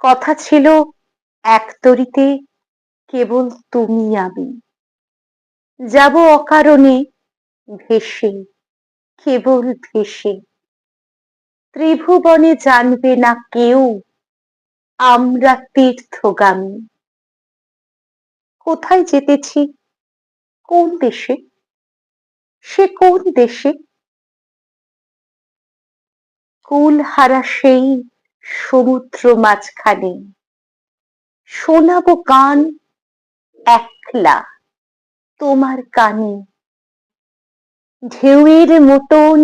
কথা ছিল এক তরিতে, কেবল তুমি আমি। যাব অকারণে ভেসে, কেবল ভেসে। ত্রিভুবনে জানবে না কেউ আমরা তীর্থগামী। কোথায় যেতেছি? কোন দেশে? সে কোন দেশে? কুল হারা সেই সমুদ্র মাঝখানে। শোনাবো গান একলা তোমার কানে। ঢেউয়ের মতন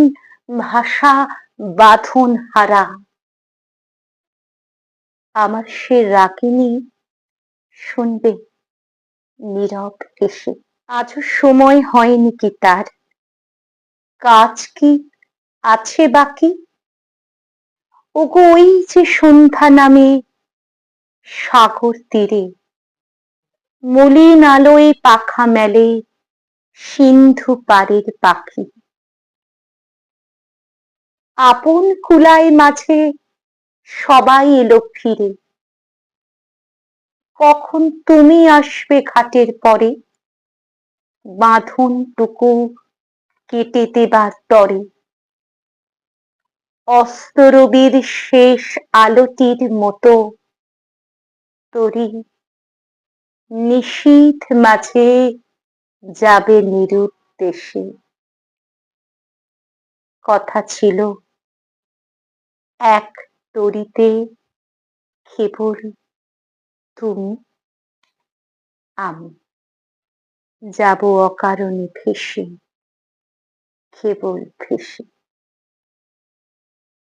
ভাষা বাঁধন হারা। আমার সে রাগিনী শুনবে নীরব হেসে। আজও সময় হয়নি কি তার। কাজ কি আছে বাকি? ওগো ওই যে সন্ধ্যা নামে সাগর তীরে, মলিন আলোয় পাখা মেলে সিন্ধু পাড়ের পাখি। আপন কুলায় মাঝে সবাই এলো ফিরে। কখন তুমি আসবে ঘাটের পরে? বাঁধনটুকু কেটে দেবার তরে। অস্তরবীর শেষ আলোটির মতো। তরি, নিশীথ মাঝে যাবে নিরুদ্দেশে। কথা ছিল, এক তরিতে কেবল তুমি, আমি। যাব অকারণে ভেসে, কেবল ভেসে।